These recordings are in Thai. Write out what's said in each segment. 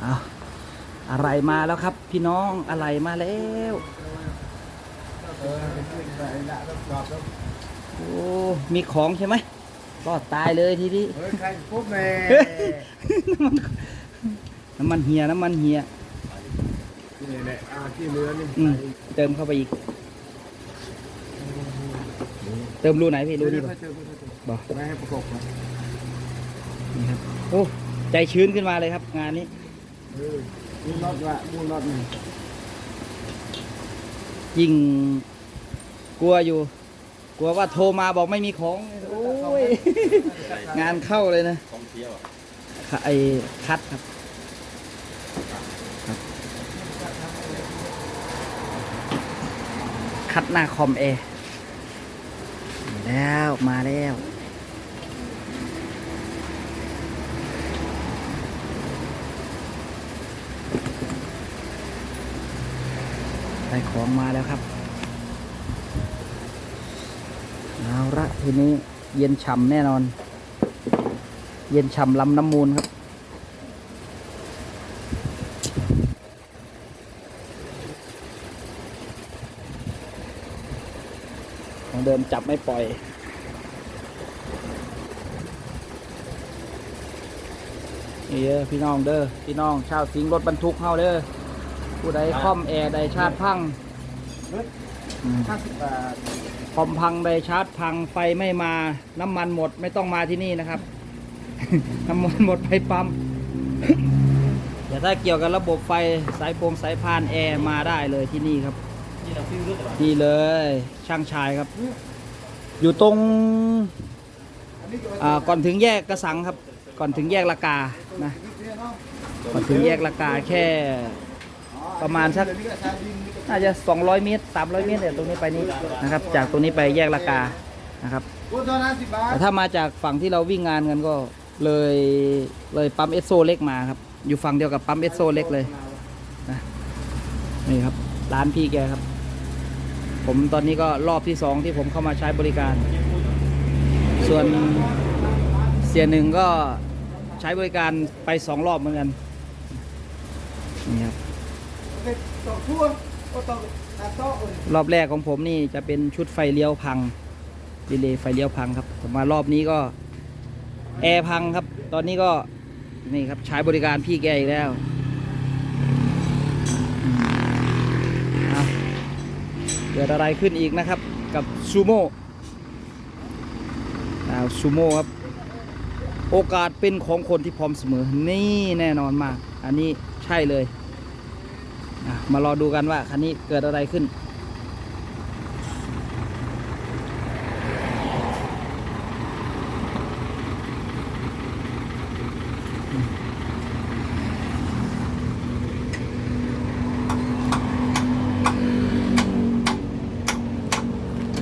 เอาอะไรมาแล้วครับ พี่น้องอะไรมาแล้วเออเป็นขึ้นไปละรอบรอบแล้วโอ้มีของใช่ไหมรอดตายเลยทีนี้เฮ้ยใครปุ๊บแม่น้ำมันเฮียน้ำมันเฮียนี่แหละอ่าที่เรือนี่อืมเติมเข้าไปอีก เติมรูไหนพี่รูดูนี่นี่ป่ะเจอเจอบอกไม่ให้ประกบกันนี่ครับโอ้ใจชื้นขึ้นมาเลยครับ งานนี้ เออมูนอดละมูนอดหนึ่งยิ่งกลัวอยู่ กลัวว่าโทรมาบอกไม่มีของโอ้ยงานเข้าเลยนะท่องเที่ยวไอ้คัดครับคัดหน้าคอมเอแล้วมาแล้ว ได้ของมาแล้วครับเอาละทีนี้เย็นฉ่ำแน่นอน เย็นฉ่ำลำน้ำมูลครับ ของเดิมจับไม่ปล่อยเด้อพี่น้องเด้อพี่น้องชาวสิงห์รถบรรทุกเข้าเด้อ ผู้ใดคล่อมแอร์ใดชาร์จพังอืมห้าสิบบาทคอมพังใดชาร์จพังไฟไม่มาน้ำมันหมดไม่ต้องมาที่นี่นะครับ น้ำมันหมดไปปั๊ม แต่ถ้าเกี่ยวกับระบบไฟสายโปงสายพานแอร์มาได้เลยที่นี่ครับ นี่เราซื้อรถเหรอนี่เลยช่างชายครับ อยู่ตรงอันนี้ก็อ่าก่อนถึงแยกกระสังครับ ก่อนถึงแยกละกานะ ก่อนถึงแยกละกาแค่ ประมาณสักน่าจะ 200 เมตร 300 เมตรเนี่ยตรงนี้ไปนี้นะครับ จากตรงนี้ไปแยกละกานะครับแต่ถ้ามาจากฝั่งที่เราวิ่งงานกันก็เลยเลยปั๊มเอสโซเล็กมาครับ อยู่ฝั่งเดียวกับปั๊มเอสโซเล็กเลยนะนี่ครับ ร้านพี่แกครับ ผมตอนนี้ก็รอบที่สองที่ผมเข้ามาใช้บริการ ส่วนเสียหนึ่งก็ใช้บริการไปสองรอบเหมือนกัน ต่อทั่วก็ต้องตัดต่อเลยรอบแรกของผมนี่จะเป็นชุดไฟเลี้ยวพังดีเลย์ไฟเลี้ยวพังครับแต่มารอบนี้ก็แอร์พังครับ ตอนนี้ก็นี่ครับใช้บริการพี่แกอีกแล้วอืมเอาเกิดอะไรขึ้นอีกนะครับ กับซูโม่ซูโม่ครับ โอกาสเป็นของคนที่พร้อมเสมอ นี่แน่นอนมาก อันนี้ใช่เลย มารอดูกันว่าคันนี้เกิดอะไรขึ้น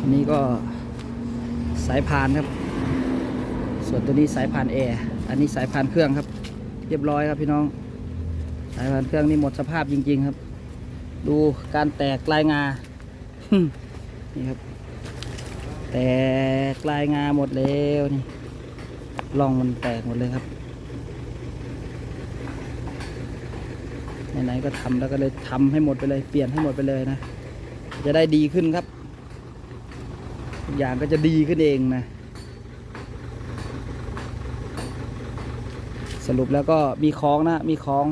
อันนี้ก็สายพานครับ ส่วนตัวนี้สายพานแอร์ อันนี้สายพานเครื่องครับ เรียบร้อยครับพี่น้อง สายพานเครื่องนี่หมดสภาพจริง ๆ ครับ ดูการแตกลายงา นี่ครับ แตกลายงาหมดแล้วนี่ร่องมันแตกหมดเลยครับไหนๆก็ทำแล้วก็เลยทำให้หมดไปเลย เปลี่ยนให้หมดไปเลยนะ จะได้ดีขึ้นครับทุกอย่างก็จะดีขึ้นเองนะ สรุปแล้วก็มีของนะ มีของ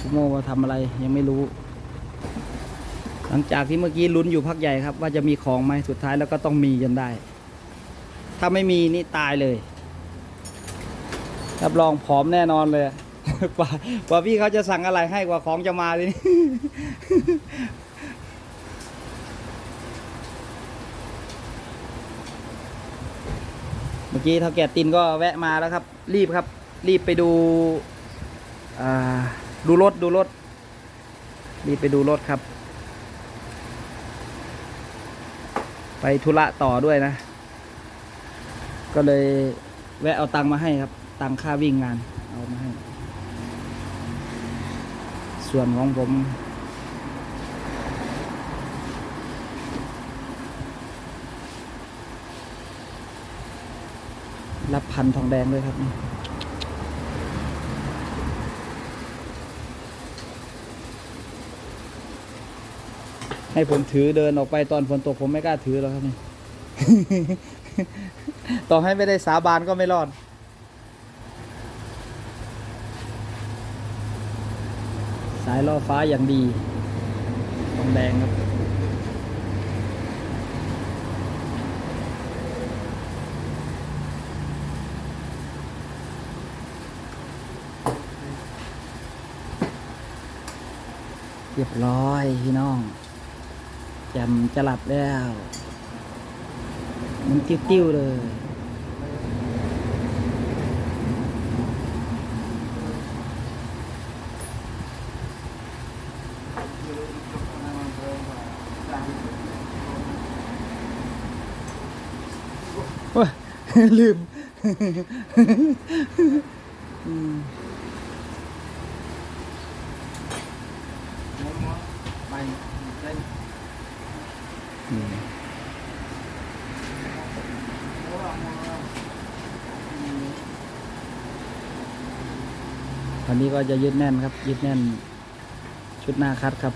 ซูโม่มาทำอะไรยังไม่รู้ หลังจากที่เมื่อกี้ลุ้นอยู่พักใหญ่ครับ ว่าจะมีของไหมสุดท้ายแล้วก็ต้องมีจนได้ ถ้าไม่มีนี่ตายเลยรับรองผอมแน่นอนเลยกว่ากว่าพี่เขาจะสั่งอะไรให้กว่าของจะมาเลยเมื่อกี้เท่าแก่ตินก็แวะมาแล้วครับ รีบครับ รีบไปดูอ่า ดูรถดูรถรีบไปดูรถครับ ไปธุระต่อด้วยนะ ก็เลยแวะเอาตังค์มาให้ครับ ตังค่าวิ่งงาน เอามาให้ ส่วนของผม รับพันทองแดงด้วยครับ ให้ผมถือเดินออกไปตอนฝนตกผมไม่กล้าถือหรอกครับนี่ ต่อให้ไม่ได้สาบานก็ไม่รอด สายล่อฟ้าอย่างดีทองแดงครับ เรียบร้อยพี่น้อง จำจะหลับแล้ว มันติ้วๆเลยโอ้ยลืมไป วันนี้ก็จะยึดแน่นครับ ยึดแน่น ชุดหน้าคัดครับ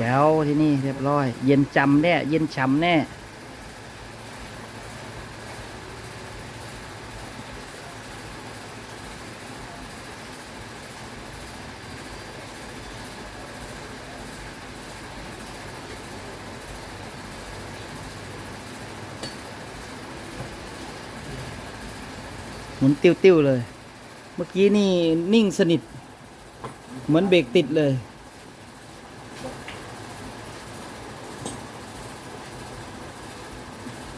แจ๋วที่นี่เรียบร้อย เย็นจำแน่ เย็นฉ่ำแน่ หมุนติ้วๆเลย เมื่อกี้นี่นิ่งสนิท เหมือนเบรกติดเลย แม่นี่เลยโดย เรียบร้อย โอ้โหพี่เจนมาที่ไหนอะเราเราด้วยฮะเออเร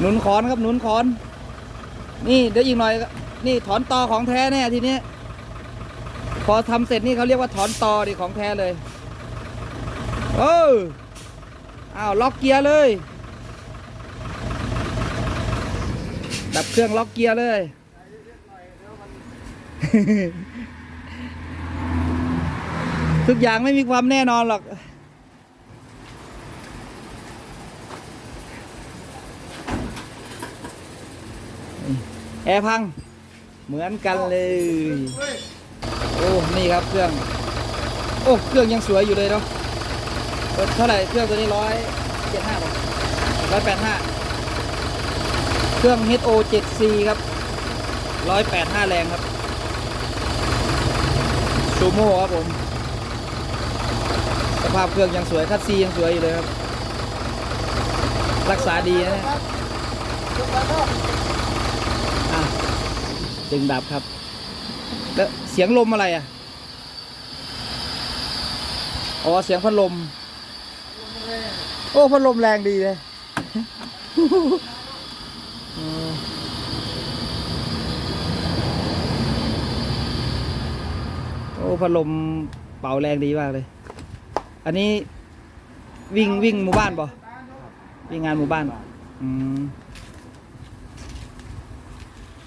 หนุนคอนครับหนุนคอน นี่เดี๋ยวอีกหน่อย นี่ถอนตอของแท้แน่ทีนี้พอทำเสร็จนี่เขาเรียกว่าถอนตอดิของแท้เลยเอออ้าวล็อกเกียร์เลย ดับเครื่องล็อกเกียร์เลยทุกอย่างไม่มีความแน่นอนหรอก แอร์พัง เหมือนกันเลย โอ้ นี่ครับเครื่อง โอ้ เครื่องยังสวยอยู่เลยเนาะเปิดเท่าไหร่เครื่องตัวนี้ร้อยเจ็ดห้าร้อยแปดห้าเครื่อง HO 7C ครับร้อยแปดห้าแรงครับซูโม่ครับผม สภาพเครื่องยังสวยคัดซียังสวยอยู่เลยครับ รักษาดีนะ อะจึงดับครับ แล้วเสียงลมอะไรอะ อ๋อ เสียงพัดลม โอ้พัดลมแรงดีเลยโอ้พัดลมเป่าแรงดีมากเลย อันนี้วิ่งวิ่งหมู่บ้านป่ะวิ่งงานหมู่บ้าน อืม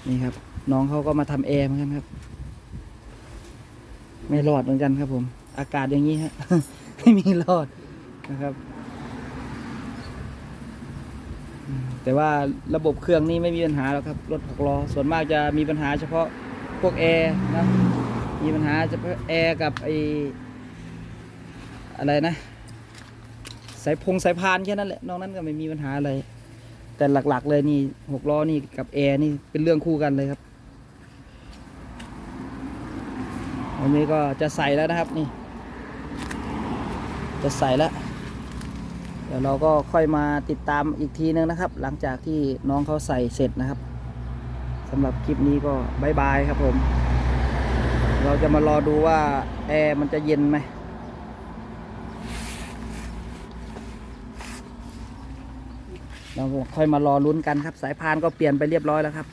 นี่ครับ น้องเขาก็มาทำแอร์เหมือนกันครับ ไม่รอดเหมือนกันครับผม อากาศอย่างนี้ฮะ ไม่มีรอดนะครับ แต่ว่าระบบเครื่องนี่ไม่มีปัญหาหรอกครับ รถหกล้อ ส่วนมากจะมีปัญหาเฉพาะพวกแอร์นะ มีปัญหาเฉพาะแอร์กับไออะไรนะ สายพงสายพานแค่นั้นแหละ นอกนั้นก็ไม่มีปัญหาอะไร แต่หลักๆ เลยนี่หกล้อนี่กับแอร์นี่เป็นเรื่องคู่กันเลยครับวันนี้ก็จะใส่แล้วนะครับนี่ จะใส่แล้ว เดี๋ยวเราก็ค่อยมาติดตามอีกทีนึงนะครับ หลังจากที่น้องเขาใส่เสร็จนะครับสำหรับคลิปนี้ก็บายบายครับผม เราจะมารอดูว่าแอร์มันจะเย็นไหม เราค่อยมารอลุ้นกันครับ สายพานก็เปลี่ยนไปเรียบร้อยแล้วครับ